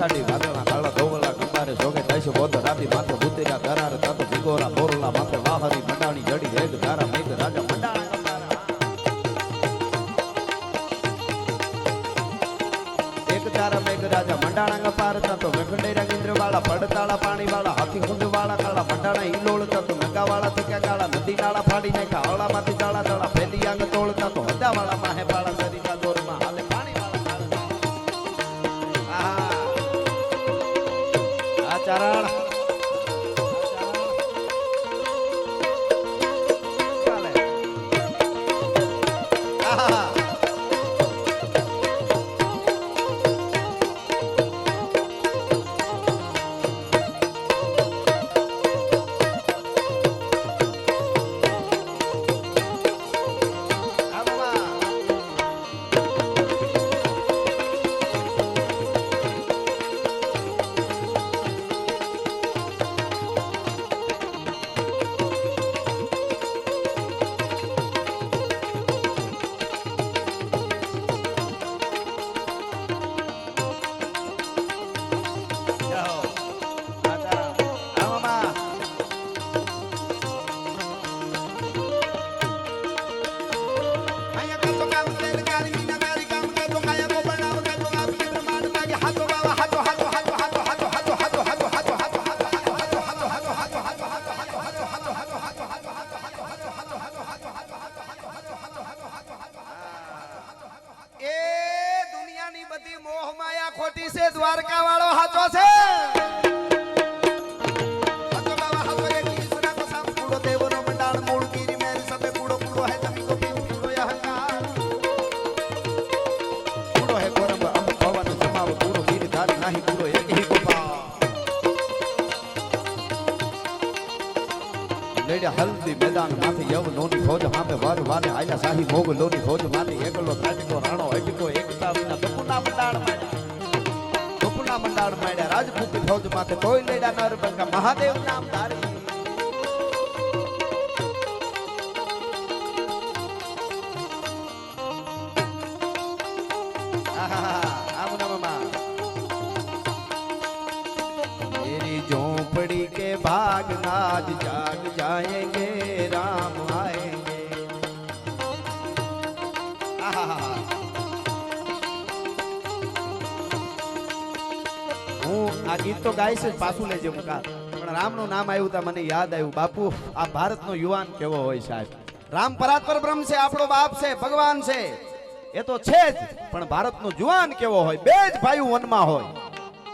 અષાઢી વાદળના કાળા ધોવલા કંબારે જોગે દૈશ બોધ રાતી માથે ભૂતેરા દરાર તાતો ભીગોરા ચરણ મોગ લોની ફોજ માને, એકલો ત્રાટકો રાણો અટકો એકતા વિના દપુના મંડાણ માંડ્યા દપુના મંડાણ માંડ્યા રાજપૂત ફોજ માથે કોઈ લેડા નર બંગા મહાદેવ નામ ધારી. આમ ના મામા ગીત તો ગાઈશ જ પાછું લેજે મુકા પણ રામનું નામ આવ્યું તા, મને યાદ આવ્યું. બાપુ, આ ભારતનો યુવાન કેવો હોય સાહેબ? રામ પરાત્પર બ્રહ્મ છે, આપણો બાપ છે, ભગવાન છે. એ તો છે જ, પણ ભારતનો જુવાન કેવો હોય? બે જ ભાઈઓ વનમાં હોય.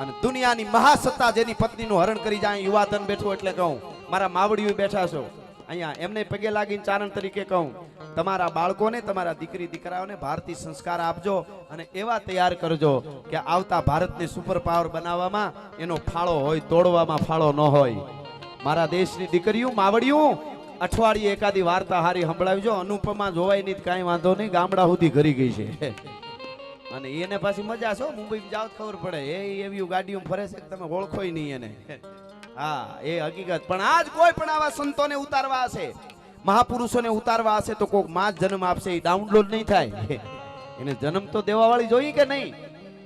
અને દુનિયાની મહાસત્તા જેની પત્નીનું હરણ કરી જાય, યુવાધન બેઠું એટલે કહું, મારા માવડીઓ બેઠા છો. અહીંયા એમને પગે લાગીને ચારણ તરીકે કહું. તમારા બાળકોને, તમારા દીકરી, દીકરાઓને ભારતીય સંસ્કાર આપજો અને એવા તૈયાર કરજો કે આવતા ભારતને સુપર પાવર બનાવવામાં એનો ફાળો હોય, તોડવામાં ફાળો ન હોય. મારા દેશની દીકરીઓ માવડિયું અઠવાડિયે એકાદી વાર્તા હારી સંભળાવજો. અનુપમા જોવાય નહીં કાંઈ વાંધો નહીં, ગામડા સુધી ઘરી ગઈ છે. અને એને પાછી મજા છે મુંબઈ જાવ ખબર પડે. એ એવી ગાડીઓ ફરે છે તમે ઓળખોય નહીં એને. હા, એ હકીકત. પણ આજ કોઈ પણ આવા સંતોને ઉતારવા હશે, મહાપુરુષોને ઉતારવા હશે, તો કોકમાં જન્મ આપશે એ ડાઉનલોડ નહીં થાય. એને જન્મ તો દેવા વાળી જોઈએ કે નહીં?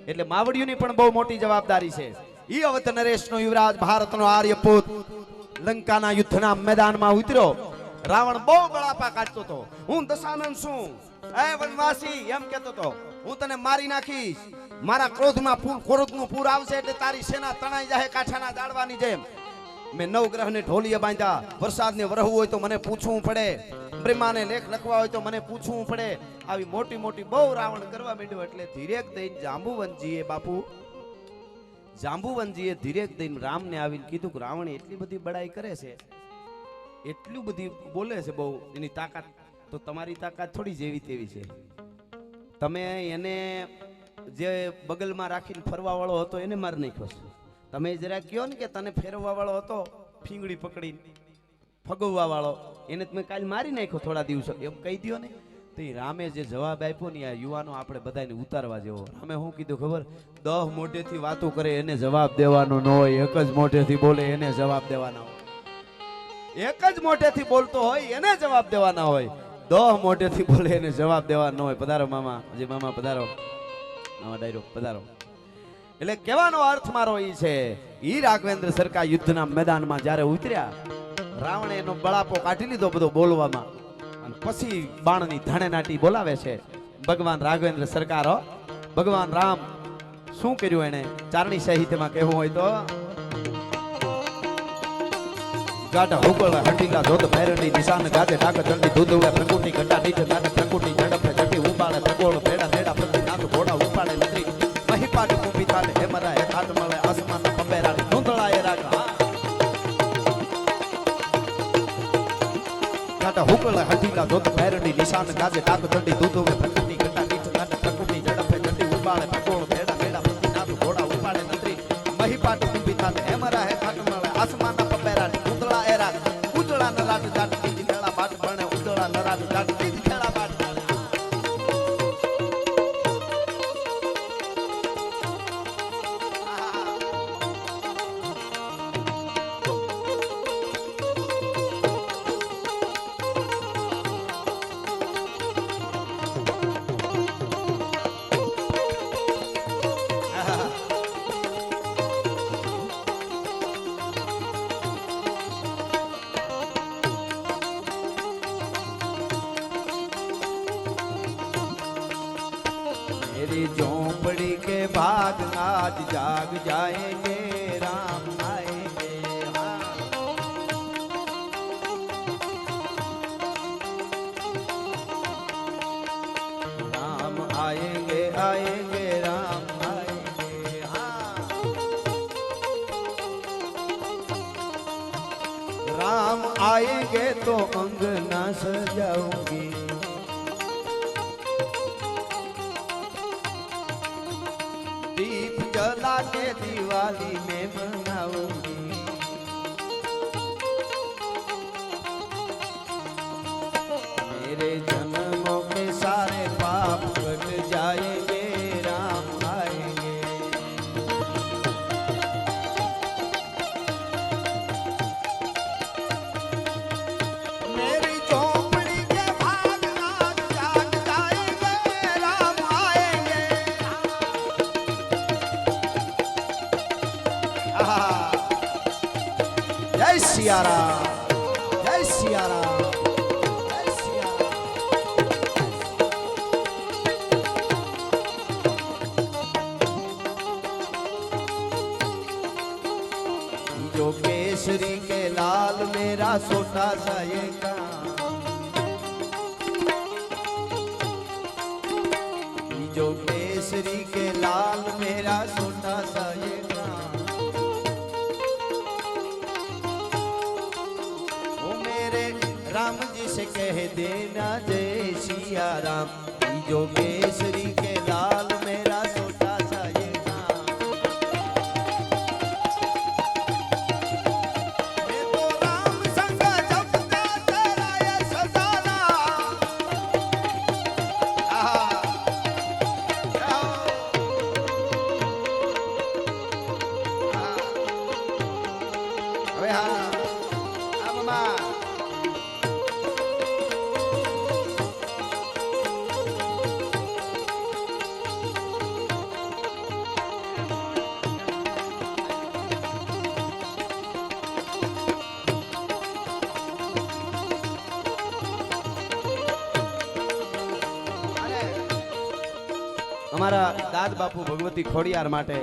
એટલે માવડીઓની પણ બહુ મોટી જવાબદારી છે. ઈ અવત નરેશનો યુવરાજ, ભારતનો આર્યપુત, લંકાના યુદ્ધના મેદાનમાં ઉતર્યો. રાવણ બહુ બળાપા કાઢતો હતો. હું દશાનંદ છું. એ વનવાસી, એમ કહેતો હતો. હું તને મારી નાખીશ. મારા ક્રોધમાં પૂર ક્રોધનું પૂર આવશે એટલે તારી સેના તણાઈ જાય કાઠાના દાડવાની જેમ. મેં નવ ગ્રહને ઢોલીએ બાંધ્યા. વરસાદને વરહવું હોય તો મને પૂછવું પડે. પ્રેમાને લેખ લખવા હોય તો મને પૂછવું પડે. આવી મોટી મોટી બહુ રાવણ કરવા માંડ્યો એટલે ધીરેક દઈને જાંબુવનજીએ બાપુ જાંબુવનજીએ ધીરેક દઈને રામને આવીને કીધું કે રાવણ એટલી બધી બડાઈ કરે છે, એટલું બધી બોલે છે બહુ, એની તાકાત તો તમારી તાકાત થોડી જેવી તેવી છે. તમે એને જે બગલમાં રાખીને ફરવા વાળો હતો એને મારી નાખ્યો છે. તમે જરા કહો ને કે તને ફેરવવા વાળો હતો? ફીંગડી પકડીને. ફગવવા વાળો એને તમે કાલ મારી નાખ્યો થોડા દિવસો. એમ કહી દો ને. તો એ રામે જે જવાબ આપ્યો ને, આ યુવાનો આપણે બધાને ઉતારવા જેવો. રામે શું કીધું, ખબર? દહ મોઢેથી વાતો કરે, એને જવાબ દેવાનો ન હોય. એક જ મોઢેથી બોલે, એને જવાબ દેવાના હોય. એક જ મોઢેથી બોલતો હોય, એને જવાબ દેવાના હોય. દહ મોઢેથી બોલે, એને જવાબ દેવાનો હોય. પધારો મામા. જે મામા પધારો. એટલે કહેવાનો અર્થ મારો એ છે, ઈ રાઘવેન્દ્ર સરકાર યુદ્ધના મેદાનમાં જ્યારે ઉતર્યા રાવણે એનો બળાપો કાઢી લીધો બધો બોલવામાં. અને પછી બાણની ધણેનાટી બોલાવે છે, ભગવાન રાઘવેન્દ્ર સરકારો, ભગવાન રામ, શું કર્યું એને ચારણી સાહિત્યમાં કહેવું હોય તો, ગાઢા હુકળ હટીલા ધોધ ભૈરની નિશાન ગાજે ડાક ચંડી ઉડે પ્રકૃતિ, ઘટા નીચે દાટે પ્રકૃતિ, ઝડપે ચટી ઉપાડે પ્રકોળ ભેડા ભેડા પ્રતિ નાથ, ઘોડા હુકળ ધોત ભૈરણી નિશાન કાજે ટાક ચંડી દૂધ ઉડે પ્રકૃતિ, ઘટા નીચ દાટે પ્રકૃતિ ઝડપે ચટી ઉપાડે પ્રકોળ ભેડા ભેડા પ્રતિ નાદ ઘોડા ઉપાડે નંત્રી મહી પાટ કુંભી હેમરા હે મળે मेरी झोपड़ी के भाग आज जाग जाएँगे, राम आएँगे हाँ। राम आएँगे आएँगे, राम आएँगे हाँ राम आएँगे तो अंगना सजाऊँगी દિવાળી મેં મનાવું મેરે મેરા સોટા સહેકા બીજો કેસરી કે લાલ મેરા સોટા સહેકા મેરે રામજી સે કહે દેના જય સિયા રામ બીજો કેસરી દાદ બાપુ ભગવતી ખોડિયાર માટે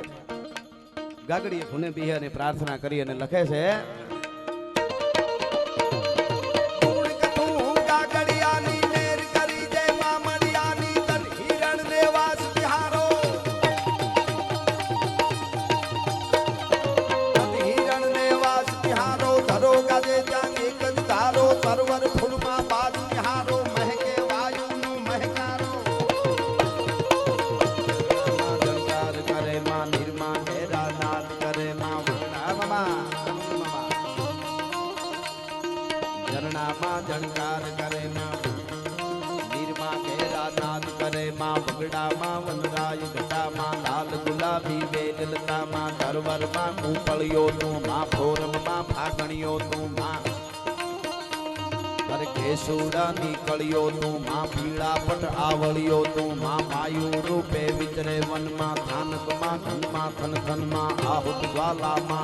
ગાગડીએ ભૂને બિહાને પ્રાર્થના કરી અને લખે છે શણગાર કરે નીરમાં ઘેરા નાદ કરે માં, ભગડામાં વનરાય ઘટામાં, લાલ ગુલાબી વેદલતામાં તરવરમાં કૂપળિયો તું માં, ફોરમમાં ફાગણિયો તું માં. કેશુડા નીકળ્યો તું માં પીળા પટ આવળ્યો તું માં માયું રૂપે વિચરે વનમાં ખાનકમાં ખનમાં ખનખનમાં આહુત જ્વાલામાં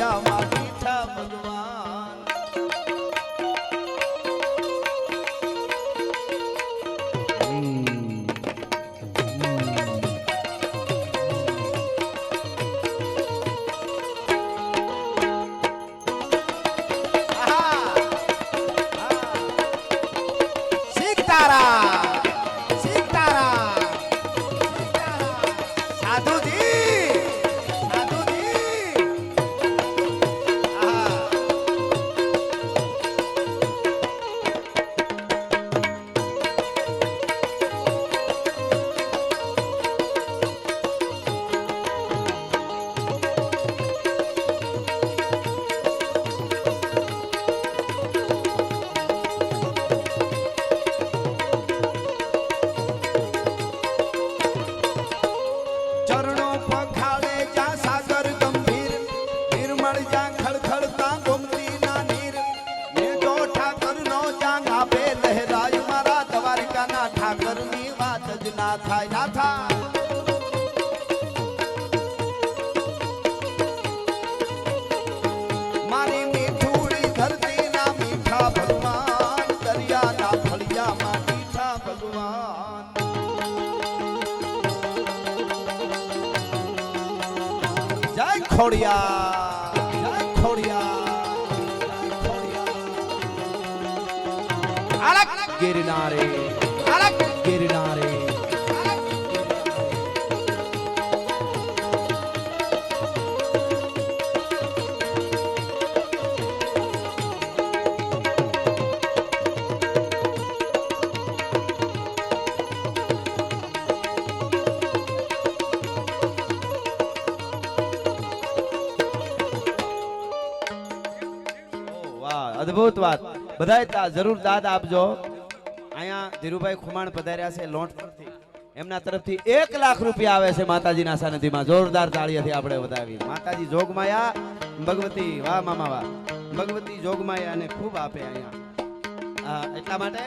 મારી. ખોડિયા જય ખોડિયા અલગ ગિરનારે અલગ ગિરનારે. અદભુત વાત. બધા જરૂર દાદ આપજો. અહીંયા ધીરુભાઈ ખુમાણ પધાર્યા છે લોટ પરથી. એમના તરફથી એક લાખ રૂપિયા આવે છે માતાજી માતાજીના સાનિધિમાં જોરદાર તાળીયાથી આપણે વધાવી માતાજી જોગમાયા. ભગવતી, વાહ મામા વાહ. ભગવતી જોગમાયાને ખૂબ આપે અહીંયા. એટલા માટે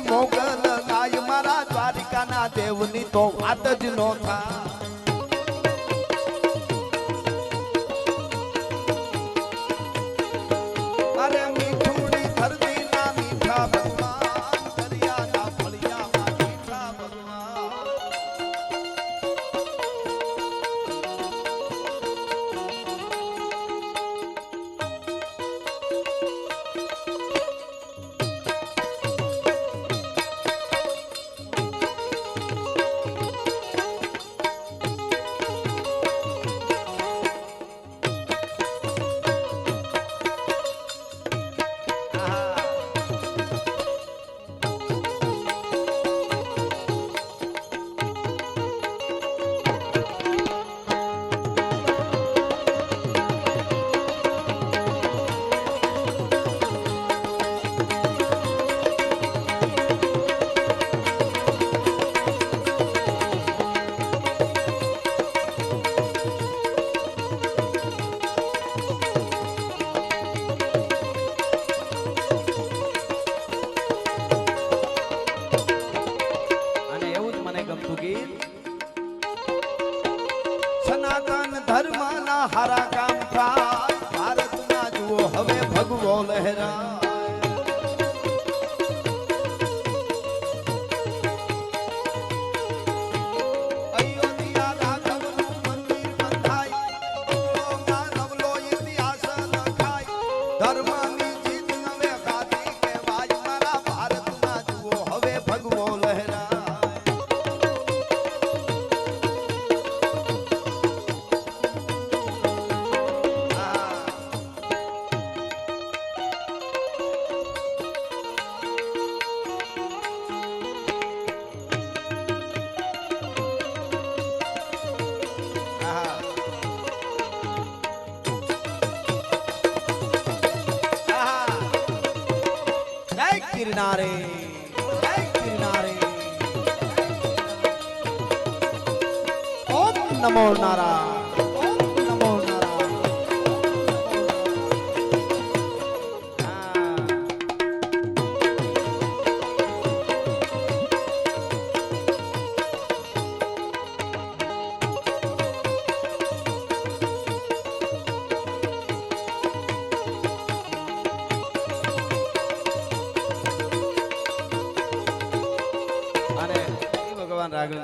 મોગલ નાય મારા દ્વારિકાના દેવની તો વાત જ નો થાય.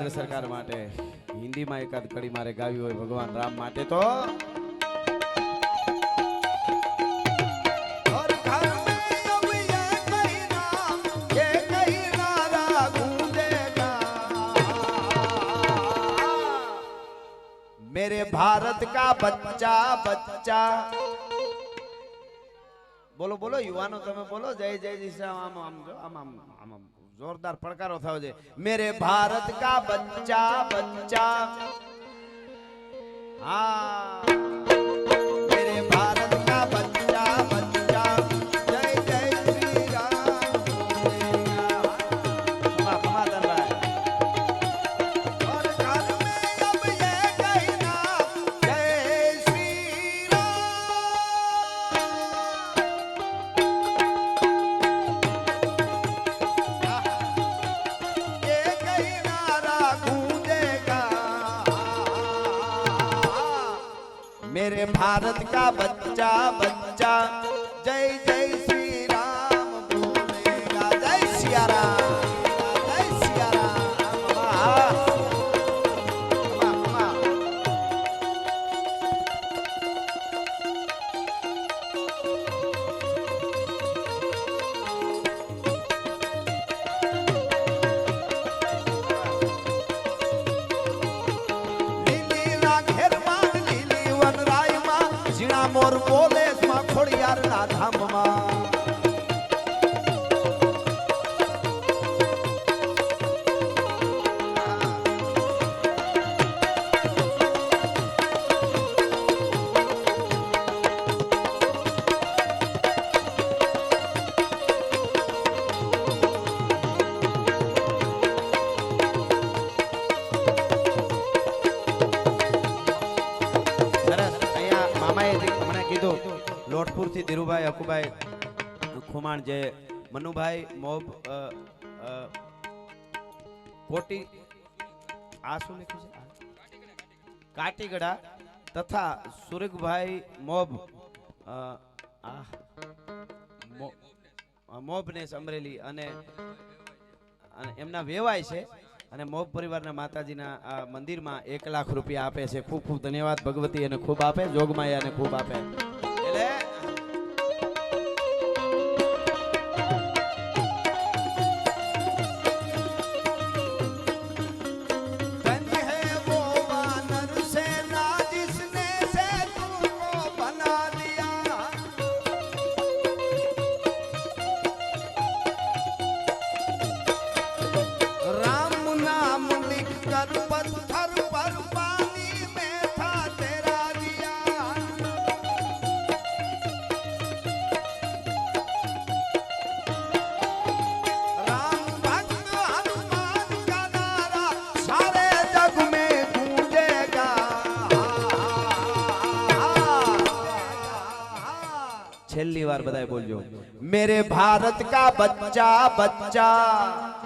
ભગવાન રાઘવેન્દ્ર સરકાર માટે હિન્દીમાં એકાદ કડી મારે ગાવી હોય ભગવાન રામ માટે તો हर घर में अब ये कहना ये कहना रा गूंजेगा मेरे भारत का बच्चा बच्चा બોલો બોલો, યુવાનો તમે બોલો, જય જય શ્રી આમ આમ આમ આમ આમ જોરદાર પડકારો થયો છે મેરે ભારત કા બચ્ચા બચ્ચા. હા. भारत का बच्चा बच्चा जय जय અકુભાઈ ખુમાણ જે મનુભાઈ મોબ કોટી, આ શું લખ્યું છે? કાટીગડા તથા સુરગભાઈ મોબ મોબનેસ અમરેલી અને એમના વેવાય છે. અને મોબ પરિવારના માતાજીના આ મંદિરમાં એક લાખ રૂપિયા આપે છે. ખૂબ ખૂબ ધન્યવાદ ભગવતી એને ખૂબ આપે. જોગમાયા એને ખૂબ આપે. બધાય બોલજો. મેરે ભારત કા બચ્ચા બચ્ચા.